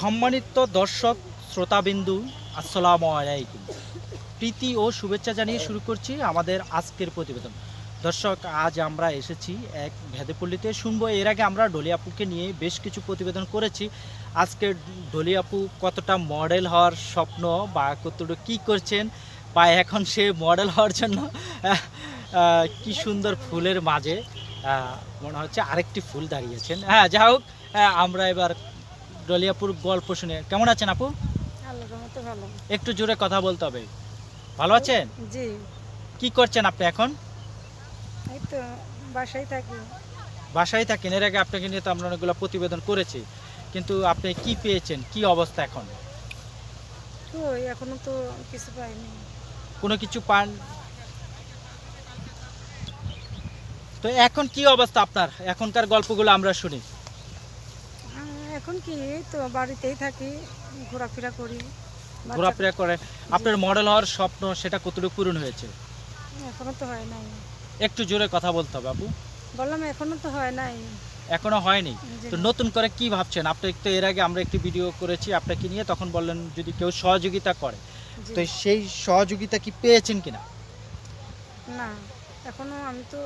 সম্মানিত দর্শক, শ্রোতাবিন্দু, আসসালামু আলাইকুম। প্রীতি ও শুভেচ্ছা জানিয়ে শুরু করছি আমাদের আজকের প্রতিবেদন। দর্শক, আজ আমরা এসেছি এক ভেদেপল্লিতে। শুনব, এর আগে আমরা ডলিয়াপুকে নিয়ে বেশ কিছু প্রতিবেদন করেছি। আজকে ডলিয়াপু কতটা মডেল হওয়ার স্বপ্ন বা কতটা কি করছেন বা এখন সে মডেল হওয়ার জন্য কি সুন্দর ফুলের মাঝে মনে হচ্ছে আরেকটি ফুল দাঁড়িয়েছেন। হ্যাঁ যা হোক আমরা এবার ডলিয়াপুর গল্প শুনে। কেমন আছেন আপু? একটু জোরে কথা বলতে হবে। ভালো আছেন? জি। কি করছেন আপনি এখন? এই তো বাসায় থাকি। বাসায় থাকেন। এর আগে আপনাকে নিয়ে তো আমরা অনেকগুলো প্রতিবেদন করেছি। কিন্তু আপনি কি পেয়েছেন? কি অবস্থা এখন? তো এখনও তো কিছু পাইনি। কোনো কিছু পান? তো এখন কি অবস্থা আপনার? এখনকার গল্পগুলো আমরা শুনি। এখন কি তো বাড়িতেই থাকি ঘোরাফেরা করি। ঘোরাফেরা করে। আপনার মডেল হওয়ার স্বপ্ন সেটা কতটুকু পূরণ হয়েছে? এখনও তো হয় নাই। একটু জোরে কথা বলতে হবে আপু। বললাম এখনও তো হয় নাই। এখনও হয়নি? তো নতুন করে কি ভাবছেন? আপনি তো এর আগে আমরা একটি ভিডিও করেছি আপনাকে নিয়ে তখন বললেন যদি কেউ সহযোগিতা করে। তো সেই সহযোগিতা কি পেয়েছেন কিনা? না এখনও আমি তো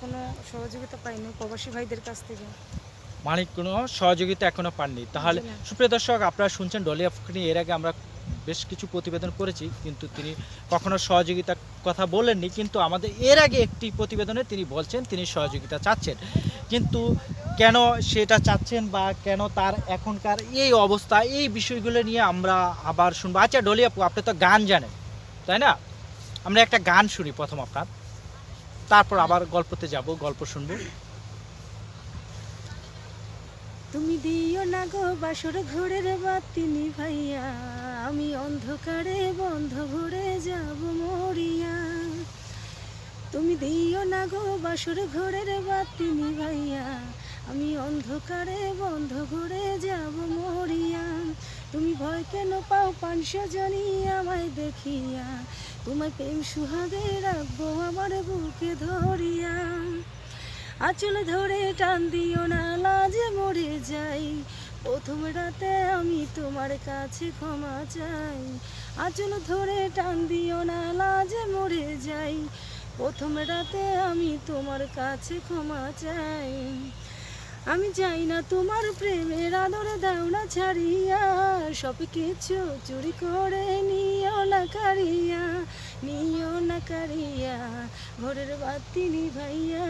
কোনো সহযোগিতা পাইনি প্রবাসী ভাইদের কাছ থেকে। মানে কোনো সহযোগিতা এখনও পাননি। তাহলে সুপ্রিয় দর্শক আপনারা শুনছেন ডলি নিয়ে এর আগে আমরা বেশ কিছু প্রতিবেদন করেছি কিন্তু তিনি কখনো সহযোগিতার কথা বলেননি। কিন্তু আমাদের এর আগে একটি প্রতিবেদনে তিনি বলছেন তিনি সহযোগিতা চাচ্ছেন। কিন্তু কেন সেটা চাচ্ছেন বা কেন তার এখনকার এই অবস্থা এই বিষয়গুলো নিয়ে আমরা আবার শুনব। আচ্ছা ডলি আপু আপনি তো গান জানেন তাই না? আমরা একটা গান শুনি প্রথম আপনার। তারপর আবার গল্পতে যাব গল্প শুনব। তুমি দিও না গো বাসর ঘোরের বাতি ভাইয়া। আমি অন্ধকারে বন্ধ ঘুরে যাব মরিয়া। তুমি দিও না গো বাসর ঘোরের বাতি ভাইয়া। আমি অন্ধকারে বন্ধ ঘুরে যাব মরিয়া। তুমি ভয় কেন পাও পাঁচশো জনি আমায় দেখিয়া। তোমায় প্রেম সুহাগে রাখব আমার বুকে ধরিয়া। আঁচল ধরে টান দিও না মরে যাই। প্রথম রাতে আমি তোমার কাছে ক্ষমা চাই। আঁচল ধরে টান দিও না, লাজে মরে যাই। প্রথম রাতে আমি তোমার কাছে ক্ষমা চাই। আমি চাই না তোমার প্রেমের আদর দাও না ছাড়িয়া। সব কিছু চুরি করে নিও না কারিয়া, নিও না কারিয়া। ঘরের বাতি নিভাইয়া।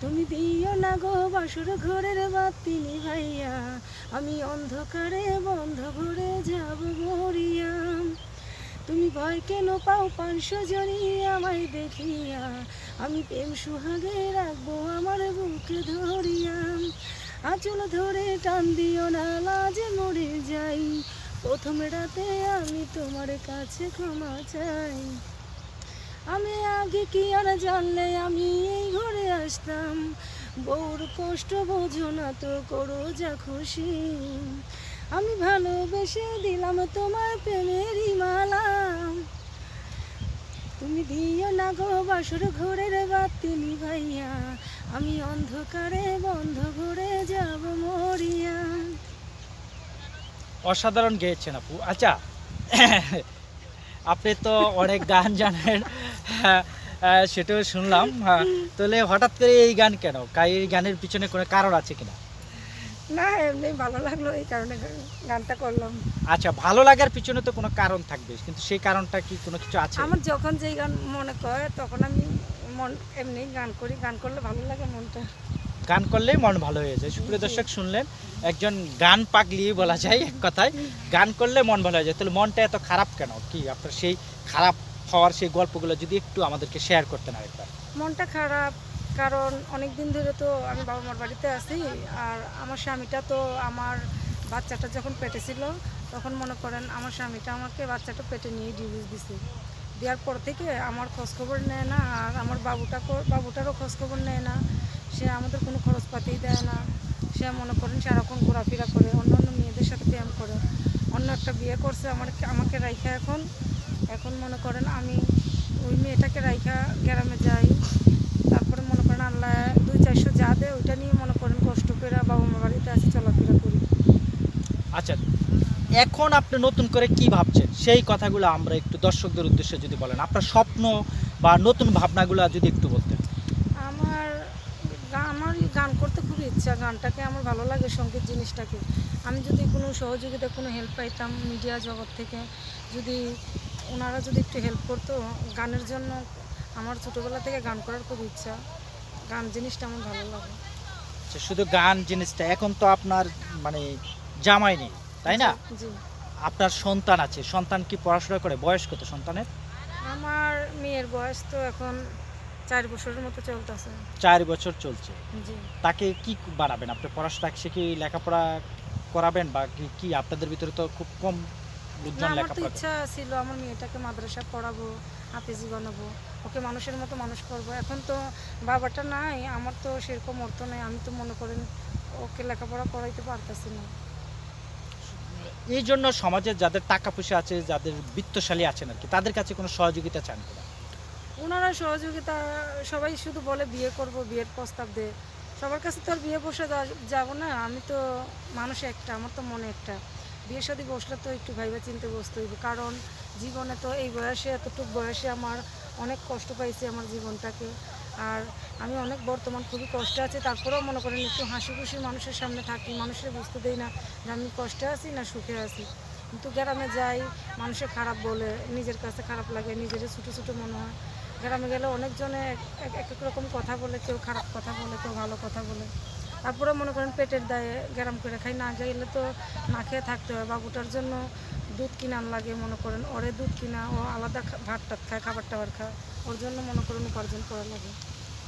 তুমি দিও না গো বাসুর ঘরের বাতি নিভাইয়া। আমি অন্ধকারে বন্ধ ঘুরে যাব মরিয়া। তুমি ভয় কেন পাও পাঁচশো জনি আমায় দেখিয়া। আমি প্রেম সুহাগে রাখব আমার বুকে ধরিয়া। আঁচল ধরে টান দিও না, লাজে মরে যাই। প্রথম রাতে আমি তোমার কাছে ক্ষমা চাই। আমি আগে কি আর জানলে আমি এই ঘরে আসতাম? বউর কষ্ট বোঝো না তো, করো যা খুশি। আমি ভালোবেসে দিলাম তোমার প্রেমেরই মালা। তুমি দিও না গো বাসর ঘোরের বাতি ভাইয়া আমি অন্ধকারে বন্ধ ঘুরে যাব মরিয়া। অসাধারণ গেয়েছেন আপু। আচ্ছা আপনি তো অনেক গান জানেন। সেটাও শুনলাম। তাহলে হঠাৎ করে এই গান কেন? এই গানের পিছনে কোনো কারণ আছে কিনা? না এমনি ভালো লাগল এই কারণে গানটা করলাম। আচ্ছা ভালো লাগার পিছনে তো কোনো কারণ থাকবে কিন্তু সেই কারণটা কি কোনো কিছু আছে? আমার যখন যেই গান মনে করে তখন আমি মন এমনি গান করি গান করলে ভালো লাগে মনটা। গান করলেই মন ভালো হয়ে যায়। সুপ্রিয় দর্শক শুনলেন একজন গান পাগলি বলা যায় এক কথায় গান করলে মন ভালো হয়ে যায়। তাহলে মনটা এত খারাপ কেন? কি আপনার সেই খারাপ হওয়ার সেই গল্পগুলো যদি একটু আমাদেরকে শেয়ার করতেন আরেকবার। মনটা খারাপ, কারণ অনেক দিন ধরে তো আমি বাবা মার বাড়িতে আছি, আর আমার স্বামীটা তো আমার বাচ্চাটা যখন পেটে ছিল, তখন মনে করেন আমার স্বামীটা আমাকে বাচ্চাটা পেটে নিয়ে ডিভোর্স দিছে। দেওয়ার পর থেকে আমার খোঁজখবর নেয় না, আর আমার বাবুটা বাবুটারও খোঁজখবর নেয় না। সে আমাদের কোনো খরচপাতিই দেয় না। সে মনে করেন সারাক্ষণ ঘোরাফেরা করে অন্য অন্য মেয়েদের সাথে ব্যায়াম করে। অন্য একটা বিয়ে করছে আমার আমাকে রাইখা এখন এখন মনে করেন আমি ওই মেয়েটাকে রাইখা গ্রামে যাই তারপরে মনে করেন আল্লাহ দুই চারশো যা দেয় ওইটা নিয়ে মনে করেন কষ্ট করে বাবা মা বাড়িতে আছে চলাফেরা করি। আচ্ছা এখন আপনি নতুন করে কি ভাবছেন? সেই কথাগুলো আমরা একটু দর্শকদের উদ্দেশ্যে যদি বলেন আপনার স্বপ্ন বা নতুন ভাবনাগুলো যদি একটু বলতেন। আমার আমার গান করতে খুব ইচ্ছা গানটাকে আমার ভালো লাগে সংগীত জিনিসটাকে। আমি যদি কোনো সহযোগিতা কোনো হেল্প পাইতাম মিডিয়া জগৎ থেকে যদি ওনারা যদি একটু হেল্প করতো গানের জন্য আমার ছোটোবেলা থেকে গান করার খুব ইচ্ছা। গান জিনিসটা আমার ভালো লাগে। আচ্ছা, শুধু গান জিনিসটা এখন তো আপনার মানে জামাই নেই তাই না? আপনার সন্তান আছে সন্তান কি পড়াশোনা করে? বয়স কত সন্তানের? আমার মেয়ের বয়স তো এখন চার বছরের মতো চলতেছে। চার বছর চলছে। তাকে কি বানাবেন? আপনি পড়াশোনা সে কি লেখাপড়া করাবেন বা কি কি আপনাদের ভিতরে তো খুব কম লোকজন আমার তো ইচ্ছা ছিল আমার মেয়েটাকে মাদ্রাসা পড়াবো হাফিজি বানাবো ওকে মানুষের মতো মানুষ করব। এখন তো বাবাটা নাই আমার তো সেরকম অর্থ নেই আমি তো মনে করেন ওকে লেখাপড়া করাইতে পারতেছি না। এই জন্য সমাজে যাদের টাকা পয়সা আছে যাদের বিত্তশালী আছেন আর কি তাদের কাছে কোনো সহযোগিতা চান কিনা ওনারা সহযোগিতা সবাই শুধু বলে বিয়ে করব বিয়ের প্রস্তাব দে। সবার কাছে তো আর বিয়ে বসে যাব না আমি তো মানুষ একটা আমার তো মনে একটা। বিয়ে শাদী বসলে তো একটু ভাইবা চিনতে বসতে হইবে। কারণ জীবনে তো এই বয়সে, এতটুকু বয়সে আমার অনেক কষ্ট পাইছি আমার জীবনটাকে। আর আমি অনেক বর্তমান খুবই কষ্টে আছি, তারপরেও মনে করেন একটু হাসি খুশি মানুষের সামনে থাকি, মানুষের বুঝতে দেই না যে আমি কষ্টে আছি না সুখে আছি। কিন্তু গ্রামে যাই, মানুষে খারাপ বলে, নিজের কাছে খারাপ লাগে নিজের ছোটো ছোটো মনে হয়। গ্রামে গেলে অনেকজনে এক এক রকম কথা বলে, কেউ খারাপ কথা বলে, কেউ ভালো কথা বলে। তারপরে মনে করেন পেটের দায়ে গ্রাম করে খাই না গেলে তো না খেয়ে থাকতে হয়। বাবুটার জন্য দুধ কিনান লাগে মনে করেন ওরে দুধ কিনা ও আলাদা ভাত টাত খায় খাবার টাবার খায় ওর জন্য মনে করেন উপার্জন করা লাগে।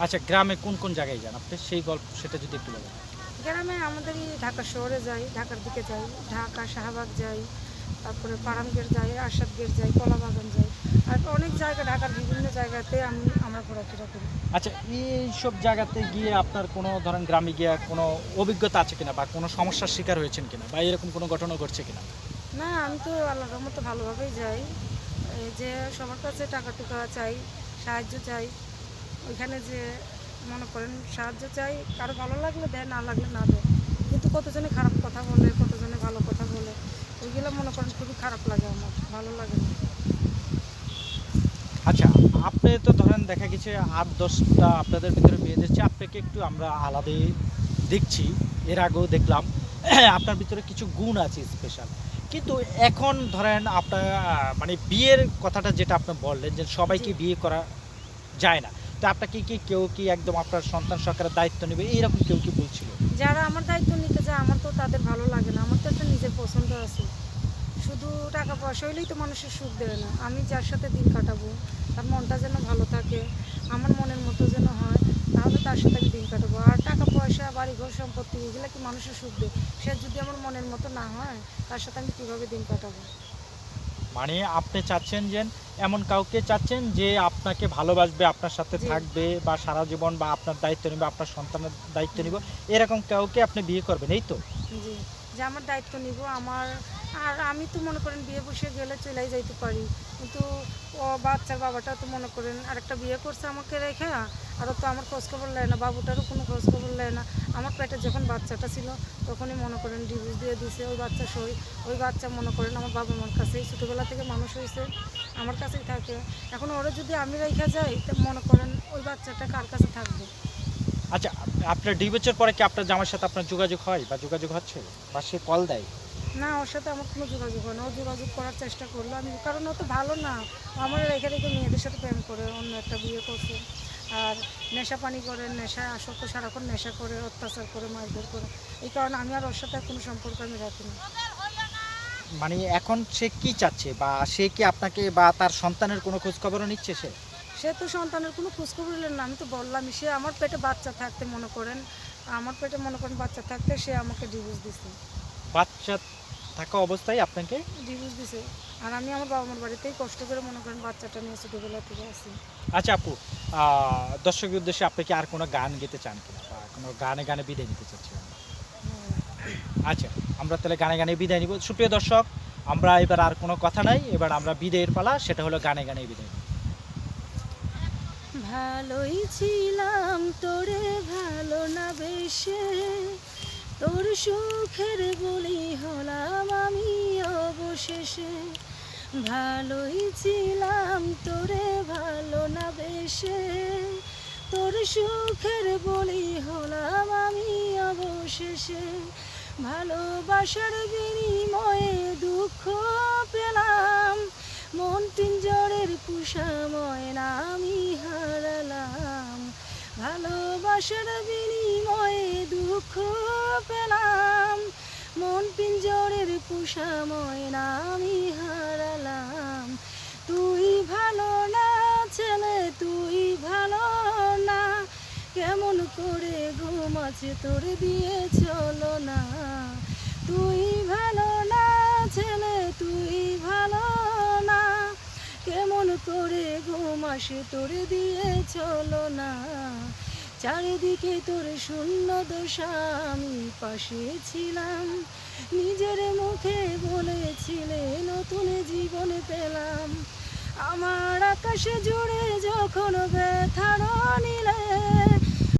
আচ্ছা গ্রামে কোন কোন জায়গায় যান আপনি? সেই গল্প সেটা যদি একটু বলেন। গ্রামে আমাদের এই ঢাকা শহরে যাই ঢাকার দিকে যাই ঢাকা শাহবাগ যাই তারপরে পারামগেট যাই আরশাদগেট যাই কলাবাগান যাই। আর অনেক জায়গা ঢাকার বিভিন্ন জায়গাতে আমি আমরা ঘোরাফেরা করি। আচ্ছা এই সব জায়গাতে গিয়ে আপনার কোনো ধরেন গ্রামে গিয়ে কোনো অভিজ্ঞতা আছে কিনা বা কোনো সমস্যার শিকার হয়েছেন কিনা বা এরকম কোনো ঘটনা ঘটছে কিনা? না আমি তো আল্লাহর ভালোভাবেই যাই। এই যে সবার কাছে টাকা টুকা চাই সাহায্য চাই ওইখানে যে মনে করেন সাহায্য চাই কারও ভালো লাগলে দেয় না লাগলে না দেয়। কিন্তু কতজনে খারাপ কথা বলে কতজনে ভালো কথা বলে ওইগুলো মনে করেন খুবই খারাপ লাগে আমার ভালো লাগে না। আচ্ছা আপনি তো ধরেন দেখা গেছে আট দশটা আপনাদের ভিতরে বিয়ে দিচ্ছে আপনাকে একটু আমরা আলাদাই দেখছি। এর আগেও দেখলাম আপনার ভিতরে কিছু গুণ আছে স্পেশাল কিন্তু এখন ধরেন আপনার মানে বিয়ের কথাটা যেটা আপনি বললেন যে সবাইকে বিয়ে করা যায় না। তো আপনাকে কি কেউ কি একদম আপনার সন্তান সরকারের দায়িত্ব নেবে? এইরকম কেউ কি বলছিল? যারা আমার দায়িত্ব নিতে চায় আমার তো তাদের ভালো লাগে না। আমার তো একটা নিজের পছন্দ আছে। শুধু টাকা পয়সা হইলেই তো মানুষের সুখ দেয় না। আমি যার সাথে দিন কাটাবো তার মনটা যেন ভালো থাকে আমার মনের মতো যেন হয় তাহলে তার সাথে আমি দিন কাটাবো। আর টাকা পয়সা বাড়ি ঘর সম্পত্তি এগুলো কি মানুষের সুখ দেয়? সে যদি আমার মনের মতো না হয় তার সাথে আমি কীভাবে দিন কাটাবো? মানে আপনি চাচ্ছেন যে এমন কাউকে চাচ্ছেন যে আপনাকে ভালোবাসবে আপনার সাথে থাকবে বা সারা জীবন বা আপনার দায়িত্ব নেবে আপনার সন্তানের দায়িত্ব নিব এরকম কাউকে আপনি বিয়ে করবেন এই তো? জি। যে আমার দায়িত্ব নিব, আমার, আর আমি তো মনে করেন বিয়ে বসে গেলে চলেই যাইতে পারি। কিন্তু ও বাচ্চার বাবাটা তো মনে করেন আরেকটা বিয়ে করছে আমাকে রেখে আর তো আমার খোঁজখবর নেয় না, বাবুটারও কোনো খোঁজখবর নেয় না। আমার পেটে যখন বাচ্চাটা ছিল, তখনই মনে করেন ডিভোর্স দিয়ে দিছে ওই বাচ্চা সই। ওই বাচ্চা মনে করেন আমার বাবা মার কাছেই ছোটোবেলা থেকে মানুষ হয়েছে আমার কাছেই থাকে। এখন ওরা যদি আমি রেখে যাই, তো মনে করেন ওই বাচ্চাটা কার কাছে থাকবে? আচ্ছা আপনার দুই বছর পরে কি আপনার জামার সাথে আপনার যোগাযোগ হয় বা যোগাযোগ হচ্ছে? বা সে কল দেয়? না ওর সাথে আমার কোনো যোগাযোগ হয় না। ও যোগাযোগ করার চেষ্টা করল। আমি কারণ ও তো ভালো না। আমার রেখে রেখে মেয়েদের সাথে প্রেম করে অন্য একটা বিয়ে করছে। আর নেশা পানি করে নেশা আসক্ত সারাক্ষণ নেশা করে অত্যাচার করে মারধর করে। এই কারণে আমি আর ওর সাথে কোনো সম্পর্ক আমি রাখি না। মানে এখন সে কি চাচ্ছে? বা সে কি আপনাকে বা তার সন্তানের কোনো খোঁজখবরও নিচ্ছে সে? সে তো সন্তানের কোনো খোঁজখবর নিলেন না আমি তো বললামই সে আমার পেটে বাচ্চা থাকতে মনে করেন আমার পেটে মনে করেন বাচ্চা থাকতে সে আমাকে ডিভোর্স দিছে। বাচ্চা থাকা অবস্থায় আপনাকে? ডিভোর্স দিছে। আর আমি আমার বাবা মার বাড়িতেই কষ্ট করে মনে করেন বাচ্চাটা নিয়ে ছোটোবেলা থেকে আসি আচ্ছা আপু দর্শকের উদ্দেশ্যে আপনি কি আর কোনো গান গেতে চান কিনা বা কোনো গানে গানে বিদায় নিতে চাচ্ছেন? হ্যাঁ। আচ্ছা আমরা তাহলে গানে গানে বিদায় নিব। সুপ্রিয় দর্শক আমরা এবার আর কোনো কথা নাই এবার আমরা বিদায়ের পালা সেটা হলো গানে গানে বিদায়। নিব। ভালোই ছিলাম, তোরে ভালো না বেশে। তোর সুখের বলি হলাম আমি অবশেষে। ভালোই ছিলাম, তোরে ভালো না বেশে। তোর সুখের বলি হলাম আমি অবশেষে। ভালোবাসার বিনিময়ে দুঃখ পেলাম। মন পিঞ্জরের পুষা ময়না আমি হারালাম। ভালোবাসার বিনিময়ে দুঃখ পেলাম। মন পিঞ্জরের পুষা ময়না আমি হারালাম। তুই ভালো না ছেলে, তুই ভালো না। কেমন করে ঘুম আছে তোর দিয়ে চলো না। তুই ভালো না ছেলে, তুই ভালো করে ঘুম আসে, তোর দিয়ে চলো না। চারিদিকে তোর শূন্য দশা আমি পাশে ছিলাম। নিজের মুখে বলেছিলে, নতুন জীবন পেলাম। আমার আকাশে জুড়ে যখন ব্যথার নিলে